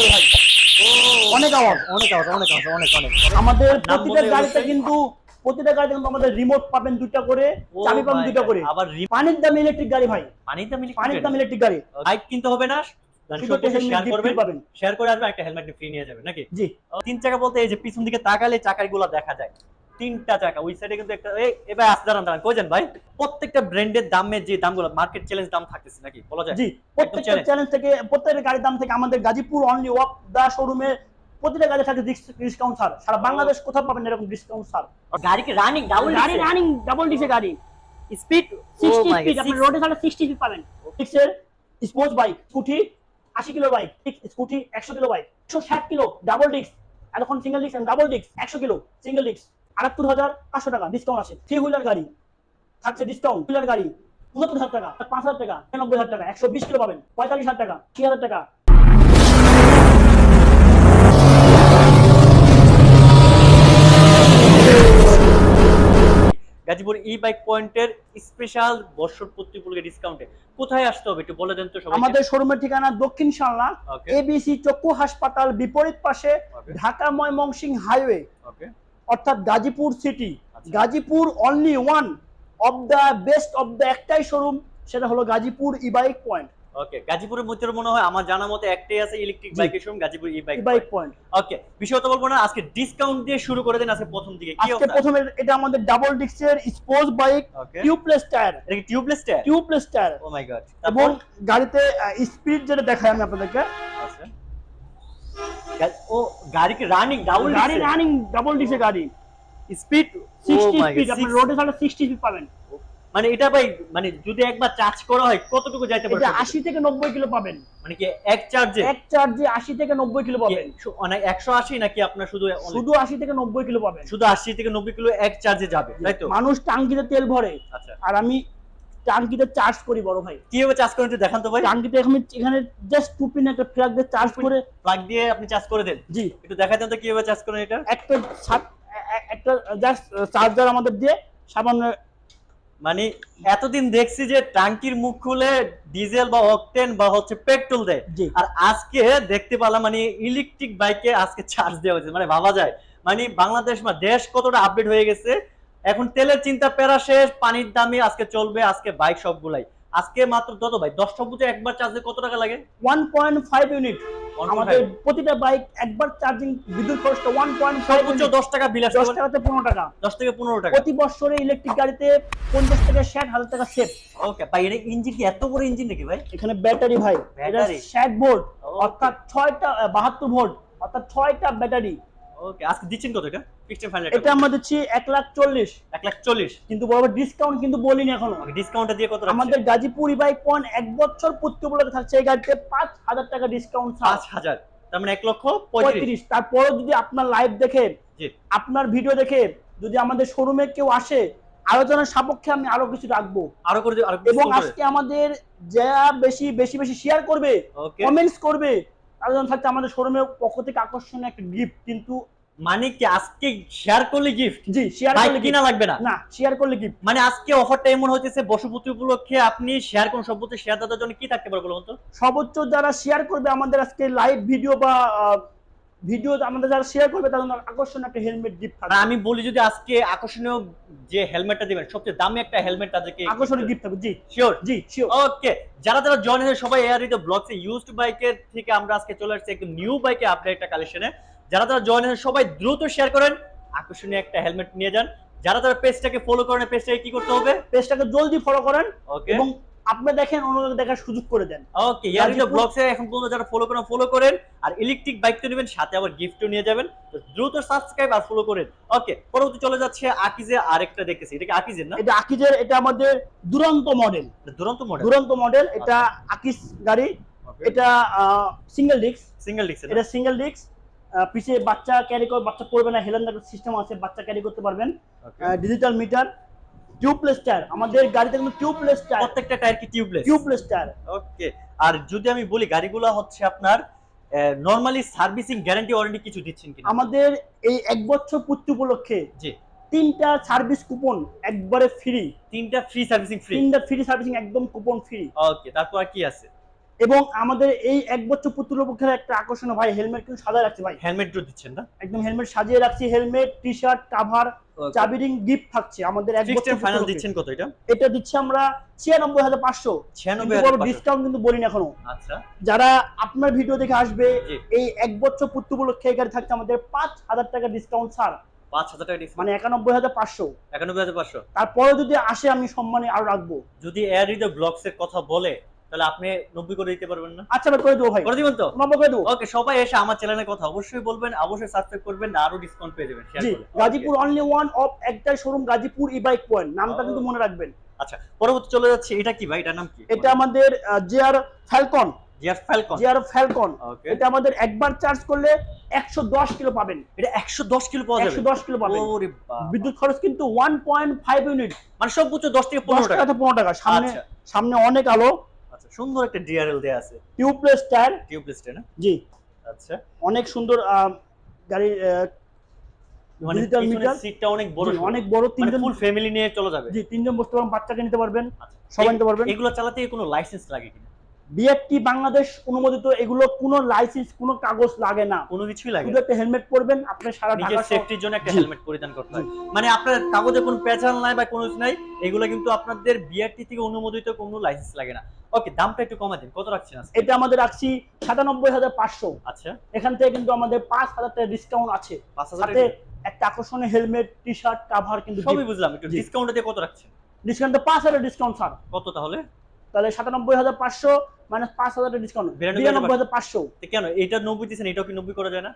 করে ভাই। অনেক আওয়াজ অনেক আওয়াজ অনেক আওয়াজ অনেক অনেক। আমাদের প্রতিটা গাড়িতে কিন্তু প্রতিটা গাড়িতে কিন্তু আমাদের রিমোট পাবেন দুইটা করে চাবি পাবেন দুইটা করে। আবার পানির দাম ইলেকট্রিক গাড়ি ভাই। পানির দাম পানির দাম ইলেকট্রিক গাড়ি। বাইক কিনতে হবে না শেয়ার করে আসবে একটা হেলমেট ফ্রি নিয়ে যাবেন নাকি? জি। তিন চাকা বলতে এই যে পিছন দিকে তাকালে চাকাগুলো দেখা যায়। তিনটা চাকা ওই সাইডে কিন্তু একটা এই এবার আস দাঁড়ান দাঁড়ান কই যান ভাই? প্রত্যেকটা ব্র্যান্ডের দামের যে দামগুলো মার্কেট চ্যালেঞ্জ দাম থাকতেছে নাকি? বলা যায়। জি প্রত্যেকটা চ্যালেঞ্জ থেকে প্রত্যেকটা গাড়ির দাম থেকে আমাদের গাজীপুর অনলি ওয়াক দা শোরুমে প্রতিটা গাড়ি থাকে ডিসকাউন্ট ছাড়। সারা বাংলাদেশ কোথাও পাবেন এরকম ডিসকাউন্ট ছাড়। গাড়ি কি রানিং ডাবল গাড়ি রানিং ডাবল ডিসে গাড়ি। স্পিড সিক্সটি স্পিড আপনি রোডে চালা সিক্সটি স্পিড পাবেন। সিক্সের স্পোর্টস বাইক স্কুটি আশি কিলো বাইক স্কুটি একশো কিলো বাইক একশো ষাট কিলো ডাবল ডিস্ক এখন সিঙ্গেল ডিস্ক ডাবল ডিস্ক একশো কিলো সিঙ্গেল ডিস্ক আটাত্তর হাজার পাঁচশো টাকা ডিসকাউন্ট আছে থ্রি হুইলার গাড়ি থাকছে ডিসকাউন্ট হুইলার গাড়ি পঁচাত্তর হাজার টাকা পাঁচ হাজার টাকা নব্বই হাজার টাকা একশো বিশ কিলো পাবেন পঁয়তাল্লিশ হাজার টাকা ছয় হাজার টাকা। গাজীপুর ই বাইক পয়েন্টের স্পেশাল বর্ষর প্রত্যেকগুলোকে ডিসকাউন্টে কোথায় আসতে হবে একটু বলে দেন তো সবাই আমাদের শোরুমের ঠিকানা দক্ষিণ শালনা এবিসি চক্ষু হাসপাতাল বিপরীত পাশে ঢাকা ময়মনসিংহ হাইওয়ে ওকে অর্থাৎ গাজীপুর সিটি আচ্ছা। Gazipur only one of the best of the একটাই শোরুম সেটা হলো Gazipur E bike point okay গাজীপুরের মধ্যে মনে হয় আমার জানা মতে একটাই আছে ইলেকট্রিক জি। বাইকের showroom Gazipur E bike bike point okay বিষয় তো বলব না আজকে ডিসকাউন্ট দিয়ে শুরু করে দেন আজকে প্রথম দিকে। কি আজকে প্রথমে এটা আমাদের ডাবল ডিস্কের স্পোর্টস বাইক টিউবলেস টায়ার এটা কি tubeless tyre tubeless tyre oh my God এবং গাড়িতে স্পিড যেটা দেখায় আমি আপনাদেরকে। আচ্ছা। গা- ও গাড়ি কি রানিং ডাবল গাড়ি। রানিং ডাবল ডিসের গাড়ি স্পিড সিক্সটি স্পিড আপনি রোডে চালা সিক্সটি স্পিড পাবেন। মানে এটা ভাই মানে যদি একবার চার্জ করা হয় কতটুকু যাইতে পারে এটা আশি থেকে নব্বই কিলো পাবেন। মানে কি এক চার্জে এক চার্জে আশি থেকে নব্বই কিলো পাবেন। অনেক একশো আশি নাকি আপনার শুধু শুধু আশি থেকে নব্বই কিলো পাবেন। শুধু আশি থেকে নব্বই কিলো এক চার্জে যাবে তাই তো? মানুষ টাঙ্কিতে তেল ভরে। আচ্ছা। আর আমি টাঙ্কিতে চার্জ করি বড় ভাই। কীভাবে চার্জ করেন একটু দেখান তো ভাই। টাঙ্কিতে এখন এখানে জাস্ট টু পিন একটা প্লাগ দিয়ে চার্জ করে। প্লাগ দিয়ে আপনি চার্জ করে দেন? জি। একটু তো কীভাবে চার্জ করেন এটা? একটা একটা জাস্ট চার্জার আমাদের দিয়ে সামান্য মানে এতদিন দেখছি যে টাঙ্কির মুখ খুলে ডিজেল বা অকটেন বা হচ্ছে পেট্রোল দেয়। আর আজকে দেখতে পেলাম মানে ইলেকট্রিক বাইকে আজকে চার্জ দেওয়া হয়েছে। মানে ভাবা যায়। মানে বাংলাদেশ বা দেশ কতটা আপডেট হয়ে গেছে এখন তেলের চিন্তা পেরা শেষ পানির দামে আজকে চলবে আজকে বাইক সবগুলাই। আজকে মাত্র কত ভাই দশ বুঝে একবার চার্জে কত টাকা লাগে? ওয়ান পয়েন্ট ফাইভ ইউনিট আমাদের প্রতিটা বাইক একবার চার্জিং বিদ্যুৎ খরচটা ওয়ান পয়েন্ট সর্বোচ্চ দশ টাকা বিল দশ টাকাতে পনেরো টাকা। দশ থেকে পনেরো টাকা। প্রতি বছরে ইলেকট্রিক গাড়িতে পঞ্চাশ থেকে ষাট হাজার টাকা সেভ ওকে ভাই এটা ইঞ্জিন কি? এত বড় ইঞ্জিন নাকি ভাই? এখানে ব্যাটারি ভাই। এটা ব্যাটারি? ষাট ভোল্ট অর্থাৎ ছয়টা বাহাত্তর ভোল্ট অর্থাৎ ছয়টা ব্যাটারি ওকে আজকে দিচ্ছেন কত এটা? ফিক্সড ফাইনাল এটা আমরা দিচ্ছি এক লাখ চল্লিশ। এক লাখ চল্লিশ। কিন্তু বরাবর ডিসকাউন্ট কিন্তু বলিনি এখনও। ডিসকাউন্টটা দিয়ে কত? আমাদের গাজীপুর বাইক পয়েন্ট এক বছর প্রতি উপলক্ষে থাকছে এই গাড়িতে পাঁচ হাজার টাকা ডিসকাউন্ট পাঁচ হাজার। তার মানে এক লক্ষ পঁয়ত্রিশ। পঁয়ত্রিশ। তারপরে যদি আপনার লাইভ দেখে জি। আপনার ভিডিও দেখে যদি আমাদের শোরুমে কেউ আসে আলোচনার সাপেক্ষে আমি আরও কিছু রাখব। আরও করে আরও এবং আজকে আমাদের যা বেশি বেশি বেশি শেয়ার করবে কমেন্টস করবে আলোচনা থাকছে আমাদের শোরুমের পক্ষ থেকে আকর্ষণীয় একটা গিফট কিন্তু মানে কি আজকে শেয়ার করলে গিফট জি শেয়ার করলে কিনা লাগবে না? না শেয়ার করলে গিফট মানে আজকে অফারটা এমন হইতেছে বসুপতি উপলক্ষে আপনি শেয়ার করুন সর্বোচ্চ শেয়ার দাদার জন্য কি থাকতে পারে বলুন তো? সর্বোচ্চ যারা শেয়ার করবে আমাদের আজকে লাইভ ভিডিও বা ভিডিও আমাদের যারা শেয়ার করবে তাদের আকর্ষণীয় একটা হেলমেট গিফট থাকবে। আমি বলি যদি আজকে আকর্ষণীয় যে হেলমেটটা দিবেন সবচেয়ে দামি একটা হেলমেট তাদেরকে আকর্ষণীয় গিফট থাকবে জি। শিওর জি শিওর ওকে যারা যারা জয়েন হয়েছে সবাই এয়ার রিতো ব্লগসে ইউজড বাইকের থেকে আমরা আজকে চলে আসছি একটু নিউ বাইকে আপডেট একটা কালেকশনে যারা যারা জয়েন হয়েছে সবাই দ্রুত শেয়ার করেন আকর্ষণীয় একটা হেলমেট নিয়ে যান। যারা যারা পেজটাকে ফলো করেন পেজটাকে কি করতে হবে? পেজটাকে জলদি ফলো করেন ওকে এবং আপনি দেখেন অন্যদের দেখার সুযোগ করে দেন। ওকে ইয়ার রিতো গাজীপুর- ব্লগসে এখন পর্যন্ত যারা ফলো করেন ফলো করেন। আর ইলেকট্রিক বাইক তো নেবেন সাথে আবার গিফটও নিয়ে যাবেন। তো দ্রুত সাবস্ক্রাইব আর ফলো করেন। ওকে পরবর্তী চলে যাচ্ছে আকিজে আরেকটা দেখতেছি। এটা কি আকিজের না? এটা আকিজের এটা আমাদের দুরন্ত মডেল দুরন্ত মডেল দুরন্ত মডেল এটা আকিজ গাড়ি। এটা সিঙ্গেল ডিস্ক সিঙ্গেল ডিক্স এটা? সিঙ্গেল ডিস্ক পিছে বাচ্চা ক্যারি করে বাচ্চা পড়বে না হেলেন সিস্টেম আছে বাচ্চা ক্যারি করতে পারবেন। ডিজিটাল মিটার টিউবলেস টায়ার আমাদের গাড়িতে কিন্তু টিউবলেস টায়ার প্রত্যেকটা টায়ার কি টিউবলেস টিউবলেস টায়ার ওকে আর যদি আমি বলি গাড়িগুলো হচ্ছে আপনার নরমালি সার্ভিসিং গ্যারান্টি ওয়ারেন্টি কিছু দিচ্ছেন কিনা? আমাদের এই এক বছর পূর্তি উপলক্ষে জি। তিনটা সার্ভিস কুপন একবারে ফ্রি তিনটা ফ্রি সার্ভিসিং ফ্রি তিনটা ফ্রি সার্ভিসিং একদম কুপন ফ্রি ওকে তারপর কি আছে? এবং আমাদের এই এক বছর পুত্রপক্ষের একটা আকর্ষণ ভাই হেলমেট কিন্তু সাদা রাখছি ভাই। হেলমেট দিচ্ছেন না? একদম হেলমেট সাজিয়ে রাখছি হেলমেট টি শার্ট কাভার চাবি রিং গিফট থাকছে আমাদের এক বছর ফাইনাল দিচ্ছেন কত এটা? এটা দিচ্ছি আমরা ছিয়ানব্বই হাজার পাঁচশো। ছিয়ানব্বই হাজার পাঁচশো। ডিসকাউন্ট কিন্তু বলিনি এখনও। আচ্ছা। যারা আপনার ভিডিও দেখে আসবে এই এক বছর পুত্র উপলক্ষে এখানে থাকছে আমাদের পাঁচ হাজার টাকা ডিসকাউন্ট ছাড় পাঁচ হাজার টাকা ডিসকাউন্ট মানে একানব্বই হাজার পাঁচশো। একানব্বই হাজার পাঁচশো। তারপরে যদি আসে আমি সম্মানে আরও রাখব। যদি এয়ার হৃদয় ব্লগস এর কথা বলে তাহলে আপনি নব্বই করে দিতে পারবেন না? আচ্ছা করে দেবো ভাই। করে দিবেন তো? নম্বর করে দেবো। ওকে সবাই এসে আমার চ্যানেলের কথা অবশ্যই বলবেন অবশ্যই সাবস্ক্রাইব করবেন আরও ডিসকাউন্ট পেয়ে যাবেন। জি গাজীপুর অনলি ওয়ান অফ একটাই showroom Gazipur E bike point নামটা কিন্তু মনে রাখবেন। আচ্ছা পরবর্তী চলে যাচ্ছে। এটা কি ভাই? এটার নাম কি? এটা আমাদের জিআর ফ্যালকন জিয়ার ফ্যালকন জিআর ফ্যালকন এটা আমাদের একবার চার্জ করলে একশো দশ কিলো পাবেন। এটা 110 কিলো পাওয়া যাবে? একশো দশ কিলো পাবেন। ওরে বাবা। বিদ্যুৎ খরচ কিন্তু ওয়ান পয়েন্ট ফাইভ ইউনিট মানে সর্বোচ্চ 10 থেকে দশ 15 টাকা। টাকা পনেরো টাকা। সামনে আচ্ছা। সামনে অনেক আলো। সুন্দর একটা ডিআরএল দেয়া আছে। টিউবলেস টায়ার টিউবলেস টায়ার না? জি। আচ্ছা। অনেক সুন্দর গাড়ির ডিজিটাল পিছনের সিটটা অনেক বড় অনেক বড় মানে তিনজন ফুল ফ্যামিলি নিয়ে চলে যাবে। জি তিনজন বসতে পারবেন বাচ্চাকে নিতে পারবেন আচ্ছা। সবাই নিতে পারবেন। এগুলো চালাতে কোনো লাইসেন্স লাগে কিনা? বিএফটি বাংলাদেশ অনুমোদিত এগুলো কোনো লাইসেন্স কোনো কাগজ লাগে না। কোনো কিছুই লাগে শুধু একটা হেলমেট পরবেন আপনি সারা নিজের সেফটির জন্য একটা হেলমেট পরিধান করতে হয়। মানে আপনার কাগজে কোনো পেঁচাল নাই বা কোনো কিছু নাই এগুলো কিন্তু আপনাদের বিআরটি থেকে অনুমোদিত কোনো লাইসেন্স লাগে না। ওকে দামটা একটু কমা দিন। কত রাখছেন আজকে? এটা আমাদের রাখছি সাতানব্বই হাজার পাঁচশো। আচ্ছা। এখান থেকে কিন্তু আমাদের পাঁচ হাজার টাকা ডিসকাউন্ট আছে। পাঁচ হাজার সাথে একটা আকর্ষণীয় হেলমেট টি শার্ট কাভার কিন্তু সবই বুঝলাম। একটু। ডিসকাউন্ট দিয়ে কত রাখছেন? ডিসকাউন্টে পাঁচ হাজার ডিসকাউন্ট ছাড় কত তাহলে? তাহলে সাতানব্বই হাজার পাঁচশো মাইনাস পাঁচ হাজার ডিসকাউন্ট বিরানব্বই হাজার পাঁচশো। কেন? এটা নব্বই এটাও কি নব্বই করা যায় না?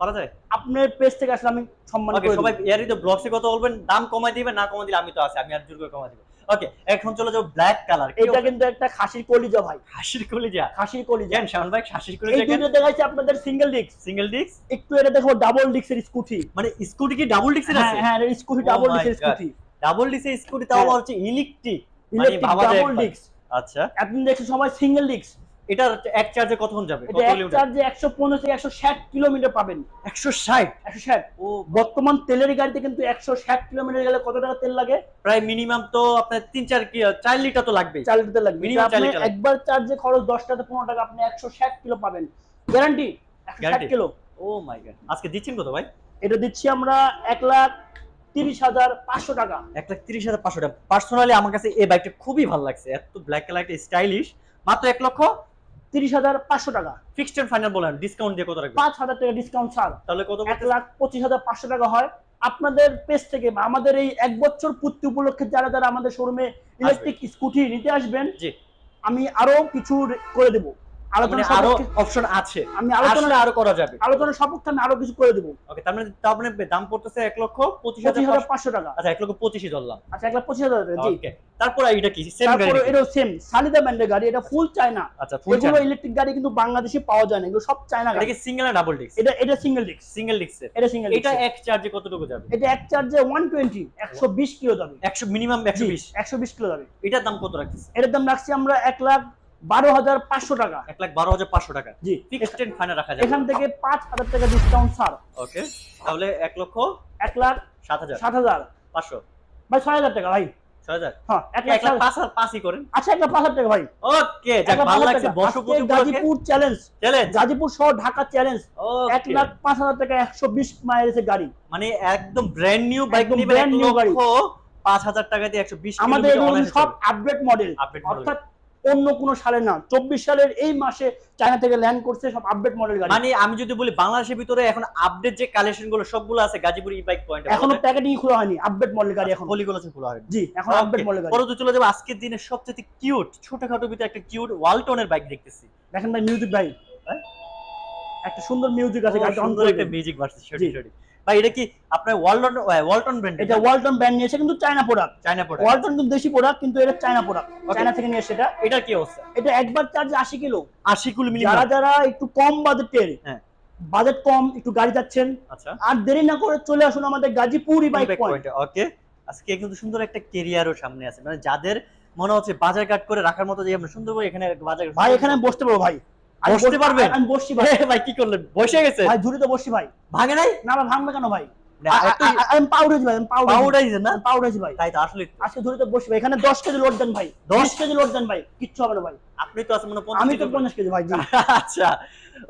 পারা যায়? আপনার পেজ থেকে আসলে আমি সম্মান করে সবাই। তো ব্লগসে কথা বলবেন দাম কমাই দিবেন না কমাই দিলে আমি তো আছি আমি আর জোর করে কমাই দিব। ওকে এখন চলে যাব ব্ল্যাক কালার এটা কিন্তু একটা খাসির কলিজা ভাই। হাসির কলিজা? খাসির কলিজা। জান শাওন ভাই এই কলিজা কেন? দুটো দেখাচ্ছি আপনাদের সিঙ্গেল ডিস্ক সিঙ্গেল ডিস্ক একটু এটা দেখো ডাবল ডিস্কের স্কুটি মানে স্কুটি কি ডাবল ডিস্কের হ্যাঁ আছে? হ্যাঁ স্কুটি Oh ডাবল my ডিস্কের স্কুটি ডাবল ডিস্কের স্কুটি তাও হ্যাঁ। হচ্ছে ইলেকট্রিক ইলেকট্রিক ভাবা যায় ডাবল। ডিস্ক আচ্ছা। আপনি দেখছেন সবাই সিঙ্গেল ডিস্ক এটা এক চার্জে কতক্ষণ যাবে? এটা এক চার্জে একশো পনেরো থেকে একশো ষাট কিলোমিটার পাবেন। 160 একশো ষাট। ও বর্তমান তেলের গাড়িতে কিন্তু একশো ষাট কিলোমিটার গেলে কত টাকা তেল লাগে? প্রায় মিনিমাম তো আপনার তিন চার কি চার লিটার তো লাগবে চার লিটার লাগবে। এটা চার লিটার একবার চার্জে খরচ দশ টাকা পনেরো টাকা আপনি একশো ষাট কিলো পাবেন। গ্যারান্টি একশো ষাট Guarantee? Kilo oh my god আজকে দিচ্ছেন কত ভাই? এটা দিচ্ছি আমরা এক লাখ তিরিশ হাজার পাঁচশো টাকা। এক লাখ তিরিশ হাজার পাঁচশো টাকা। পার্সোনালি আমার কাছে এই বাইকটা খুবই ভালো লাগছে। এত ব্ল্যাক কালার একটা স্টাইলিশ মাত্র এক লক্ষ তিরিশ হাজার পাঁচশো টাকা। ফিক্সড এন্ড ফাইনাল বলেন ডিসকাউন্ট দিয়ে কত রাখবেন? পাঁচ হাজার টাকা ডিসকাউন্ট ছাড়। তাহলে কত এক লাখ পঁচিশ হাজার পাঁচশো টাকা হয়। আপনাদের পেজ থেকে বা আমাদের এই এক বছর পূর্তি উপলক্ষে যারা যারা আমাদের শোরুমে ইলেকট্রিক স্কুটি নিতে আসবেন জি। আমি আরও কিছু করে দেবো। আলোচনা আরও অপশন আছে। আমি আলোচনা আরও করা যাবে। আলোচনা সাপেক্ষে আমি আরও কিছু করে দেবো। ওকে তার মানে তার মানে দাম পড়তেছে এক লক্ষ পঁচিশ হাজার পাঁচশো- টাকা। আচ্ছা এক লক্ষ পঁচিশই ধরলাম। আচ্ছা এক লাখ পঁচিশ হাজার টাকা জি। তারপর এটা কি? সেম গাড়ি এটা সেম সালিদা ব্যান্ডের গাড়ি এটা ফুল চায়না আচ্ছা ফুল এগুলো ইলেকট্রিক গাড়ি কিন্তু বাংলাদেশে পাওয়া যায় না এগুলো সব চায়না এটা গাড়ি কি সিঙ্গেল না ডাবল ডিস্ক এটা এটা সিঙ্গেল ডিস্ক সিঙ্গেল ডিস্কের এটা সিঙ্গেল এটা এক চার্জে কতটুকু যাবে? এটা এক চার্জে ওয়ান টোয়েন্টি একশো বিশ কিলো যাবে। একশো মিনিমাম একশো বিশ। একশো বিশ কিলো যাবে। এটার দাম কত রাখতেছে? এটার দাম রাখছি আমরা এক লাখ বারো হাজার পাঁচশো টাকা। এক লাখ বারো হাজার পাঁচশো টাকা। জি। ফিক্সড এন্ড ফাইনাল রাখা যাবে। এখান থেকে পাঁচ হাজার টাকা ডিসকাউন্ট ছাড় ওকে তাহলে এক লক্ষ এক লাখ সাত হাজার। সাত হাজার। পাঁচশো। ভাই ছয় হাজার টাকা ভাই। ছয় হাজার? হ্যাঁ এক লাখ এক লাখ ছয়- পাঁচ হাজার পাঁচই করেন। আচ্ছা এক লাখ পাঁচ হাজার টাকা ভাই। ওকে যাক ভালো লাগছে। টাকা। বর্ষপূর্তি আজকে উপলক্ষে গাজীপুর চ্যালেঞ্জ চ্যালেঞ্জ গাজীপুর শহর ঢাকা চ্যালেঞ্জ এক লাখ পাঁচ হাজার টাকা একশো বিশ মাইলেজের গাড়ি। মানে একদম ব্র্যান্ড নিউ বাইক নিবেন এক brand গাড়ি। পাঁচ হাজার টাকা দিয়ে একশো বিশ আমাদের সব আপডেট মডেল আপডেট অর্থাৎ অন্য কোনো সালে না চব্বিশ সালের এই মাসে চায়না থেকে ল্যান্ড করছে সব আপডেট মডেল গাড়ি। মানে আমি যদি বলি বাংলাদেশের ভিতরে এখন আপডেট যে কালেকশনগুলো সবগুলো আছে গাজীপুর ই বাইক পয়েন্ট এখনও প্যাকেটিং খোলা হয়নি আপডেট মডেল গাড়ি এখন। গলিগুলো আছে খোলা হয় জি এখন আপডেট মডেল গাড়ি। পরবর্তী চলে যাব আজকের দিনে সবচেয়ে কিউট ছোটখাটো ভিতরে একটা কিউট ওয়ালটনের বাইক দেখতেছি। দেখেন ভাই মিউজিক ভাই হ্যাঁ? একটা সুন্দর মিউজিক আছে অন সুন্দর করে একটা মিউজিক ভার্সেস সরি সরি। ভাই এটা কি আপনার ওয়ালটন ওয়ালটন ব্র্যান্ড এটা ওয়ালটন ব্র্যান্ড নিয়েছে কিন্তু China product China product Walton কিন্তু দেশি প্রোডাক্ট কিন্তু এটা চায়না প্রোডাক্ট চায়না থেকে নিয়ে এসে এটা। কি অবস্থা? এটা একবার চার্জ আশি কিলো। 80 কিলো যারা মিনিমাম যারা একটু কম বাজেটের হ্যাঁ। বাজেট কম একটু গাড়ি যাচ্ছেন আচ্ছা। আর দেরি না করে চলে আসুন আমাদের গাজীপুরি বাইক পয়েন্ট ওকে আজকে কিন্তু সুন্দর একটা কেরিয়ারও সামনে আছে। মানে যাদের মনে হচ্ছে বাজার কাট করে রাখার মতো যে আমরা সুন্দর এখানে বাজার ভাই এখানে বসতে পারব ভাই। বসতে পারবেন? আমি বসছি ভাই ভাই কি করলেন? বসে গেছে। ভাই ঝুড়িতে বসছি ভাই। ভাঙে নাই? না ভাই ভাঙবে কেন ভাই? আমি পাউডার ভাই আমি পাউডার না? পাউডার ভাই। তাই তো আসলে আজকে ধরে তো ভাই। এখানে দশ কেজি লোড দেন ভাই। দশ? কেজি লোড দেন ভাই। কিচ্ছু হবে না ভাই। আপনি তো আছেন মানে আমি তো 50 পঞ্চাশ কেজি ভাই আচ্ছা।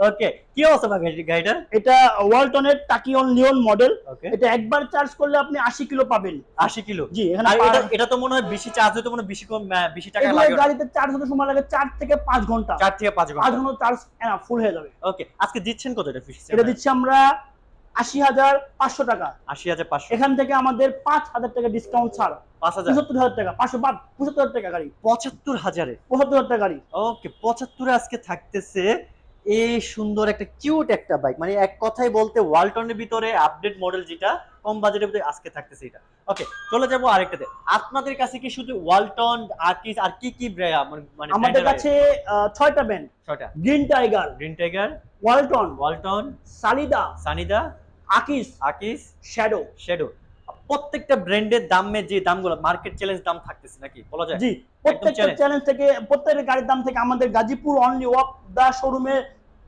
ওকে কি অবস্থা ভাই গাড়িটার? এটা ওয়ালটনের টাকিয়ন লিওন মডেল। এটা একবার চার্জ করলে আপনি আশি কিলো পাবেন। 80 কিলো? জি এখানে এটা এটা তো মনে হয় বেশি চার্জ হতে মনে হয় বেশি কম বেশি টাকা লাগে। গাড়িতে চার্জ হতে সময় লাগে থেকে ঘণ্টা। থেকে ঘণ্টা। ঘণ্টা চার্জ ফুল হয়ে যাবে। ওকে আজকে দিচ্ছেন কত এটা ফিক্স এটা দিচ্ছি আমরা আশি হাজার পাঁচশো টাকা। আশি হাজার পাঁচশো। এখান থেকে আমাদের পাঁচ হাজার টাকা ডিসকাউন্ট ছাড়। পাঁচ হাজার। পঁচাত্তর হাজার টাকা পাঁচশো বাদ পঁচাত্তর হাজার টাকা গাড়ি। পঁচাত্তর হাজারে? পঁচাত্তর হাজার টাকা গাড়ি। ওকে পঁচাত্তরে আজকে থাকতেছে এই সুন্দর একটা কিউট একটা বাইক মানে এক কথাই বলতে ওয়ালটনের ভিতরে আপডেট মডেল যেটা কম বাজেটের ভিতরে আজকে থাকতেছে এটা। ওকে চলে যাব আরেকটাতে। আপনাদের কাছে কি শুধু ওয়ালটন আর কি আর কি কি মানে আমাদের কাছে ছয়টা ব্যান্ড ছয়টা। Green tiger green tiger Walton Walton Sanida সানিদা আকিস আকিস শ্যাডো শেডো প্রত্যেকটা ব্র্যান্ডের দামে যে দামগুলো মার্কেট চ্যালেঞ্জ দাম থাকতেছে নাকি? বলা যায়? জি প্রত্যেকটা চ্যালেঞ্জ থেকে প্রত্যেকটা গাড়ির দাম থেকে আমাদের গাজীপুর অনলি ওয়াক দা শোরুমে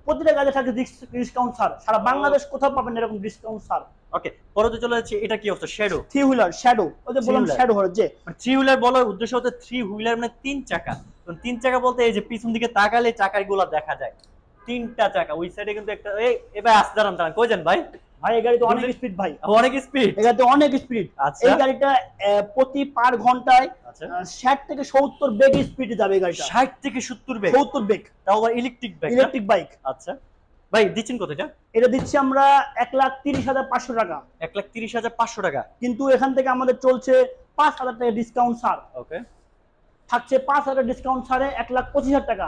প্রতিটা গাড়ি থাকে ডিসকাউন্ট ছাড়। সারা বাংলাদেশ কোথাও পাবেন এরকম ডিসকাউন্ট ছাড়। ওকে পরে তো চলে যাচ্ছে এটা কি অবস্থা? শ্যাডো থ্রি হুইলার শ্যাডো ওই যে বললাম। শ্যাডো হচ্ছে থ্রি হুইলার বলার উদ্দেশ্য হচ্ছে থ্রি হুইলার মানে তিন চাকা। তিন চাকা বলতে এই যে পিছন দিকে তাকালে চাকারগুলা দেখা যায়। তিনটা চাকা ওই সাইডে কিন্তু একটা এই এবার আসতে দাঁড়ান দাঁড়ান কই যান ভাই? ভাই এই গাড়িতে অনেক স্পিড ভাই। অনেক স্পিড এই গাড়িতে অনেক স্পিড আচ্ছা। এই গাড়িটা প্রতি পার ঘন্টায় আচ্ছা। ষাট থেকে সত্তর বেগ স্পিডে যাবে এই গাড়িটা। ষাট থেকে সত্তর বেগ সত্তর বেগ তাও আবার ইলেকট্রিক ব্যাগ ইলেকট্রিক বাইক আচ্ছা। ভাই দিচ্ছেন কত এটা? এটা দিচ্ছি আমরা এক লাখ তিরিশ হাজার পাঁচশো টাকা। এক লাখ তিরিশ হাজার পাঁচশো টাকা। কিন্তু এখান থেকে আমাদের চলছে পাঁচ হাজার টাকা ডিসকাউন্ট ছাড় ওকে থাকছে পাঁচ হাজার ডিসকাউন্ট ছাড়ে এক লাখ পঁচিশ হাজার টাকা।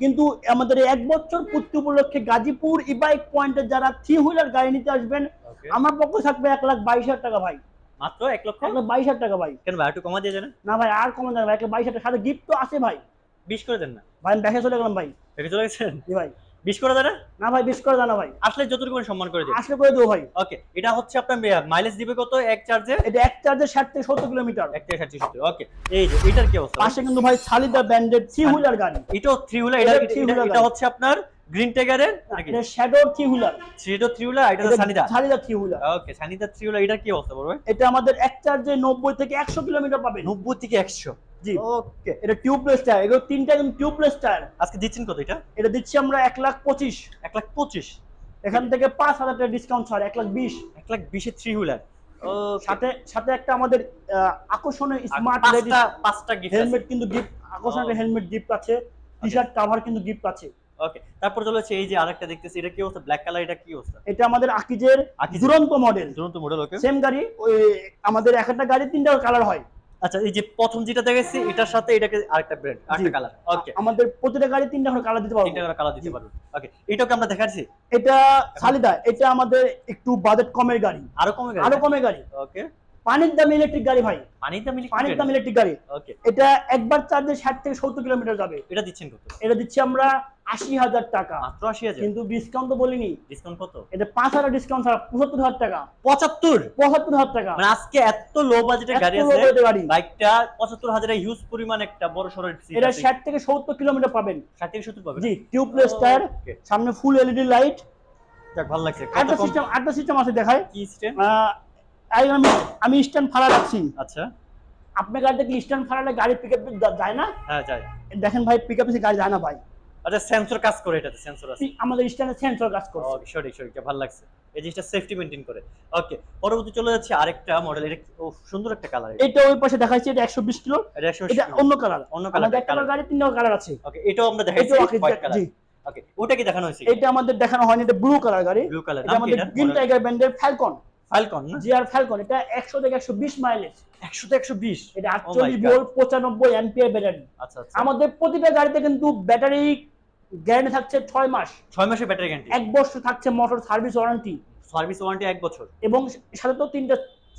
কিন্তু আমাদের এক বছর পূর্তি উপলক্ষে গাজীপুর ই বাইক পয়েন্টে যারা থ্রি হুইলার গাড়ি নিতে আসবেন আমার পক্ষে থাকবে এক লাখ বাইশ হাজার টাকা ভাই। মাত্র এক লক্ষ? এক লাখ বাইশ হাজার টাকা ভাই। কেন ভাই একটু কমা দিয়ে না? না ভাই আর কমে যাবে এক লাখ বাইশ হাজার টাকা। সাথে গিফট তো আছে ভাই। বিশ করে দেন না। ভাই আমি দেখে চলে গেলাম ভাই। দেখে চলে গেছেন? জি ভাই। বিশ করে দেন? না? ভাই বিশ করে জানা ভাই। আসলে যতটুকু সম্মান করে দিন আসলে করে দেবো ভাই। ওকে এটা হচ্ছে আপনার মাইলেজ দিবে কত এক চার্জে এটা এক চার্জে ষাট থেকে সত্তর কিলোমিটার এক থেকে ষাট ওকে। এই যে এটার কি অবস্থা? পাশে কিন্তু ভাই সালিদা থ্রি হুইলার গাড়ি। এটাও থ্রি হুইলার এটা এটা এটা- এটা- এটা। হচ্ছে আপনার গ্রিন টাইগারের নাকি? এটা শ্যাডো থ্রি হুইলার এটা থ্রি হুইলার এটা সানিদা সালিদা থ্রি হুইলার ওকে সানিদা থ্রি হুইলার এটার কি অবস্থা বলবে এটা আমাদের এক চার্জে নব্বই থেকে একশো কিলোমিটার পাবেন। নব্বই থেকে একশো। জি। ওকে এটা টিউবলেস টায়ার এগুলো তিনটা কিন্তু টিউবলেস টায়ার আজকে দিচ্ছেন কত এটা? এটা দিচ্ছি আমরা এক লাখ পঁচিশ। এক লাখ পঁচিশ। এখান থেকে পাঁচ হাজার টাকা ডিসকাউন্ট ছাড় এক লাখ বিশ। এক লাখ বিশে থ্রি হুইলার সাথে সাথে একটা আমাদের আকর্ষণীয় স্মার্ট পাঁচটা পাঁচটা গিফট হেলমেট কিন্তু গিফট আকর্ষণীয়. হেলমেট গিফট আছে। টি শার্ট কাভার কিন্তু গিফট আছে। ওকে তারপর চলে এই যে আরেকটা দেখতেছি এটা কি অবস্থা? ব্ল্যাক কালার এটা কি অবস্থা? এটা আমাদের আকিজের। দুরন্ত মডেল দুরন্ত মডেল ওকে সেম গাড়ি ওই আমাদের এক একটা গাড়ি তিনটা কালার হয়। আচ্ছা এই যে প্রথম যেটা দেখেছি এটার সাথে এটাকে আরেকটা ব্র্যান্ড আরেকটা কালার ওকে আমাদের প্রতিটা গাড়ি তিনটা করে কালার দিতে পারব। তিনটা করে কালার দিতে পারব। ওকে এটাকে আমরা দেখাচ্ছি? এটা সালিদা এটা আমাদের একটু বাজেট কমের গাড়ি। আরও কমে গেল আরও কমের গাড়ি। ওকে পানির দাম ইলেকট্রিক গাড়ি ভাই। পানির দাম ইলেকট্রিক পানির দাম ইলেকট্রিক গাড়ি। ওকে এটা একবার চার্জে ষাট থেকে সত্তর কিলোমিটার যাবে। এটা দিচ্ছেন কত? এটা দিচ্ছি আমরা আশি হাজার টাকা। মাত্র আশি হাজার? কিন্তু ডিসকাউন্ট তো বলিনি। ডিসকাউন্ট কত? এটা পাঁচ হাজার ডিসকাউন্ট ছাড়া পঁচাত্তর হাজার টাকা। পঁচাত্তর? পঁচাত্তর হাজার টাকা। মানে আজকে এত লো বাজেটের গাড়ি আছে। গাড়ি। বাইকটা পঁচাত্তর হাজারে হিউজ পরিমাণ একটা বড় সড়ো এটা ষাট থেকে সত্তর কিলোমিটার পাবেন। ষাট থেকে সত্তর পাবে জি টিউবলেস টায়ার সামনে ফুল এলইডি লাইট যাক ভালো লাগছে। কম? সিস্টেম আরেকটা সিস্টেম আছে দেখায় কি আহ, আমি আমি স্ট্যান্ড ফাড়া রাখছি। আচ্ছা। আপনার গাড়িতে কি স্ট্যান্ড ফাড়ালে গাড়ি পিক যায় না? হ্যাঁ যাই দেখেন ভাই পিক আপে গাড়ি যায় না ভাই। আচ্ছা সেন্সর কাজ করে এটাতে সেন্সর আছে। আমাদের স্ট্যান্ডে সেন্সর কাজ করছে। ওকে সরি সরি ভালো লাগছে। এই জিনিসটা সেফটি মেইনটেইন করে। ওকে পরবর্তী চলে যাচ্ছে আরেকটা মডেল এটা ও সুন্দর একটা কালার এটা। ওই পাশে দেখাচ্ছি এটা একশো বিশ কিলো এটা একশো এটা অন্য কালার অন্য আমাদের কালার একটা গাড়ি কালার আছে। ওকে এটাও আমরা এটাও হোয়াইট কালার জি। ওকে ওটা কি দেখানো হয়েছে এটা আমাদের দেখানো হয়নি এটা ব্লু কালার গাড়ি। ব্লু কালার এটা আমাদের গ্রিন টাইগার ব্র্যান্ডের ফ্যালকন ফালকন না? জিআর ফ্যালকন এটা একশো থেকে একশো বিশ মাইলেজ 100 থেকে 120 এটা Oh my আটচল্লিশ God. ভোল্ট পঁচানব্বই এমপিআর ব্যাটারি আচ্ছা আচ্ছা। আমাদের প্রতিটা গাড়িতে কিন্তু ব্যাটারি গ্যারান্টি থাকছে ছয় মাস। ছয় মাসের ব্যাটারি গ্যারান্টি। এক বছর থাকছে motor service warranty. Service warranty এক বছর। এবং সাথে তো তিনটা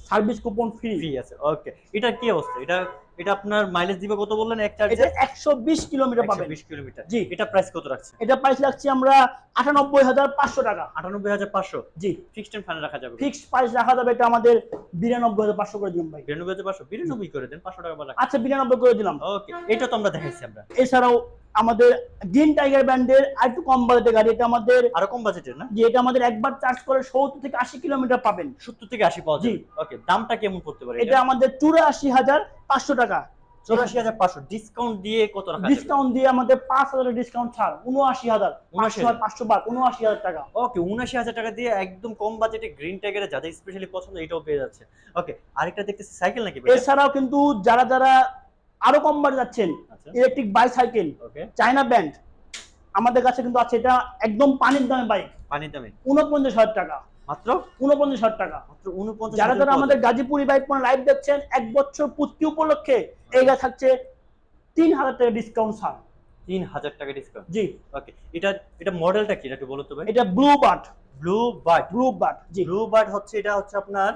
সার্ভিস কুপন ফ্রি। ফ্রি আছে ওকে। এটা কি অবস্থা? এটা এটা আপনার মাইলেজ দিবে কত বললেন? এক চার্জে একশো বিশ কিলোমিটার পাবেন। 120 কিলোমিটার। জি। এটা প্রাইস কত রাখছে? এটা প্রাইস লাগছে আমরা আটানব্বই হাজার পাঁচশো টাকা। 98500 জি। ফিক্সড এন্ড ফাইনাল রাখা যাবে। ফিক্সড প্রাইস রাখা যাবে এটা আমাদের বিরানব্বই হাজার পাঁচশো করে দিলাম ভাই। 92500 92 করে দেন 500 টাকা বাড়া আচ্ছা বিরানব্বই করে দিলাম। ওকে এটা তো আমরা দেখাইছি আমরা। এছাড়াও আমাদের গ্রিন টাইগার ব্র্যান্ডের আর একটু কম বাজেটের গাড়ি এটা আমাদের আরও কম বাজেটের না? যে এটা আমাদের একবার চার্জ করে সত্তর থেকে আশি কিলোমিটার পাবেন। সত্তর থেকে আশি পাওয়া। যাবে। ওকে দামটা কেমন পড়তে পারে এটা আমাদের চুরাশি হাজার পাঁচশো টাকা। চৌরাশি হাজার পাঁচশো। ডিসকাউন্ট দিয়ে কত যাবে? ডিসকাউন্ট দিয়ে আমাদের পাঁচ হাজার ডিসকাউন্ট ছাড়। উনআশি হাজার উনআশি হাজার। পাঁচশো বার উনআশি হাজার টাকা। ওকে উনআশি হাজার টাকা দিয়ে একদম কম বাজেটে গ্রিন টাইগারে যাদের স্পেশালি পছন্দ এটাও পেয়ে যাচ্ছে। ওকে আরেকটা দেখতেছি সাইকেল নাকি এছাড়াও কিন্তু যারা যারা আরও কম বার যাচ্ছেন। ইলেকট্রিক বাইসাইকেল চায়না ব্যান্ড আমাদের কাছে কিন্তু আছে এটা একদম পানির দামে বাইক পানির দামে। উনপঞ্চাশ হাজার টাকা। মাত্র? উনপঞ্চাশ হাজার টাকা। মাত্র উনপঞ্চাশ যারা যারা আমাদের গাজীপুরি বাইক পয়েন্ট লাইভ দেখছেন এক বছর পূর্তি উপলক্ষে এই গাছ থাকছে তিন হাজার টাকা ডিসকাউন্ট ছাড়। তিন হাজার টাকা ডিসকাউন্ট জি। ওকে এটা এটা মডেলটা কি? এটা একটু বলো তো ভাই। এটা Blue Bird Blue Bird Blue Bird জি। ব্লু বার্ড হচ্ছে এটা হচ্ছে আপনার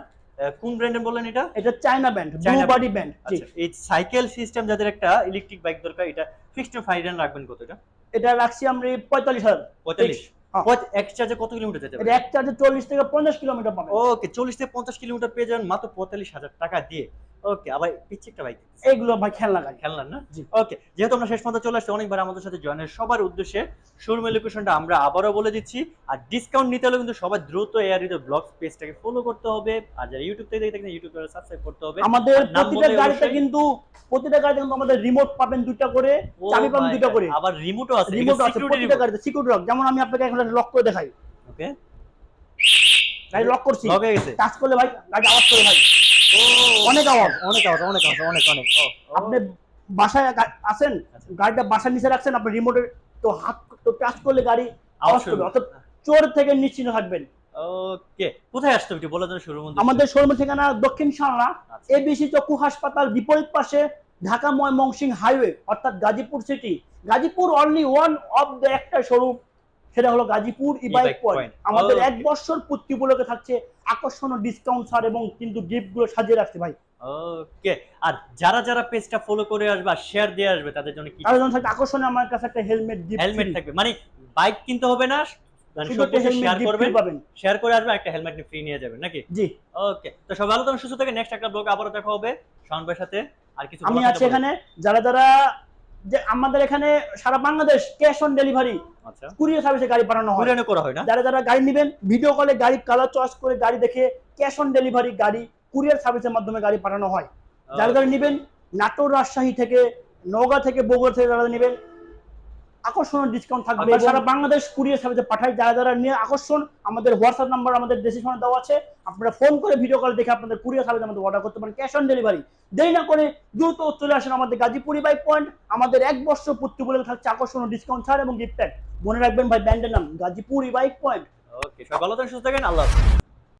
কোন ব্র্যান্ডের বললেন এটা? এটা China band blue body brand band জি। এই সাইকেল সিস্টেম যাদের একটা ইলেকট্রিক বাইক দরকার এটা ফিক্সড ফাইনাল রাখবেন কত এটা? এটা রাখছি আমরা পঁয়তাল্লিশ হাজার। পঁয়তাল্লিশ। হ্যাঁ। এক চার্জে কত কিলোমিটার যেতে পারে? এক চার্জে চল্লিশ থেকে পঞ্চাশ কিলোমিটার পাবে ওকে চল্লিশ থেকে পঞ্চাশ কিলোমিটার পেয়ে যাবেন মাত্র পঁয়তাল্লিশ হাজার টাকা দিয়ে। ওকে আবার পিচ্ছে একটা বাইক এইগুলো ভাই খেলনা গাড়ি খেললেন না? ওকে যেহেতু আমরা শেষ পর্যন্ত চলে আসছি অনেকবার আমাদের সাথে জয়েনের সবার উদ্দেশ্যে শোরুম লোকেশনটা আমরা আবারও বলে দিচ্ছি। আর ডিসকাউন্ট নিতে হলে কিন্তু সবাই দ্রুত এয়ার ব্লগ পেজটাকে ফলো করতে হবে। আর যারা ইউটিউব থেকে ইউটিউব সাবস্ক্রাইব করতে হবে। আমাদের প্রতিটা গাড়িতে কিন্তু প্রতিটা গাড়িতে কিন্তু আমাদের রিমোট পাবেন দুইটা করে ও চাবি পাবেন করে। আবার রিমোটও আছে রিমোট আছে প্রতিটা গাড়িতে সিকিউরিটি লক যেমন আমি আপনাকে এখন লক করে দেখাই। ওকে গাড়ি লক করছি। লগ হয়ে গেছে। টাচ করলে ভাই গাড়ি আওয়াজ করে ভাই। অনেক আওয়াজ অনেক আওয়াজ অনেক আওয়াজ অনেক অনেক ও, ও। আপনি বাসায় আছেন আচ্ছা। গাড়িটা বাসার নিচে রাখছেন আপনি রিমোটে তো হাত তো টাচ করলে গাড়ি আওয়াজ করবে অর্থাৎ চোর থেকে নিশ্চিন্ত থাকবেন ওকে কোথায় আসতে হবে বলে দেন শুরুর মধ্যে আমাদের শোরুমের ঠিকানা দক্ষিণ সালনা আচ্ছা। এবিসি চক্ষু হাসপাতাল বিপরীত পাশে ঢাকা ময়মনসিং হাইওয়ে অর্থাৎ Gazipur city Gazipur only one of the একটা শোরুম সেটা হলো গাজীপুর ই বাইক পয়েন্ট আমাদের এক বছর পূর্তি উপলক্ষে থাকছে আকর্ষণীয় ডিসকাউন্ট ছাড় এবং কিন্তু গিফটগুলো সাজিয়ে রাখছে ভাই। ওকে আর যারা যারা পেজটা ফলো করে আসবে আর শেয়ার দিয়ে আসবে তাদের জন্য কি তার জন্য থাকছে আকর্ষণীয় আমার কাছে একটা হেলমেট গিফট হেলমেট থাকবে। মানে বাইক কিনতে হবে না মানে শেয়ার করবেন শেয়ার করে আসবে একটা হেলমেট ফ্রি নিয়ে যাবেন নাকি? জি। ওকে তো সবাই ভালো থাকুন সুস্থ থেকে নেক্সট একটা ব্লগ আবারও দেখা হবে। শাওন সাথে আর কিছু আমি আছি এখানে। যারা যারা যে আমাদের এখানে সারা বাংলাদেশ ক্যাশ অন ডেলিভারি আচ্ছা। কুরিয়ার সার্ভিসে গাড়ি পাঠানো হয়। কুরিয়ারে করা হয় না? যারা যারা গাড়ি নেবেন ভিডিও কলে গাড়ি কালার চয়েস করে গাড়ি দেখে ক্যাশ অন ডেলিভারি গাড়ি কুরিয়ার সার্ভিসের মাধ্যমে গাড়ি পাঠানো হয়। যারা যারা নেবেন নাটোর রাজশাহী থেকে নওগাঁ থেকে বগুড়া থেকে যারা নেবেন আকর্ষণীয় ডিসকাউন্ট থাকবে সারা বাংলাদেশ কুরিয়ার সার্ভিসে পাঠায় যারা যারা নিয়ে আকর্ষণ আমাদের হোয়াটসঅ্যাপ নাম্বার আমাদের ডেসিশনে দেওয়া আছে। আপনারা ফোন করে ভিডিও কল দেখে আপনাদের কুরিয়ার সার্ভিসে আমাদের অর্ডার করতে পারেন। ক্যাশ অন ডেলিভারি দেরি না করে দ্রুত চলে আসেন আমাদের গাজীপুরি বাই পয়েন্ট আমাদের এক বছর পূর্তি বলে থাকছে আকর্ষণীয় ডিসকাউন্ট ছাড় এবং গিফট প্যাক মনে রাখবেন ভাই ব্র্যান্ডের নাম গাজীপুরি বাইক পয়েন্ট ওকে সবাই ভালো থাকুন সুস্থ থাকেন। আল্লাহ হাফেজ।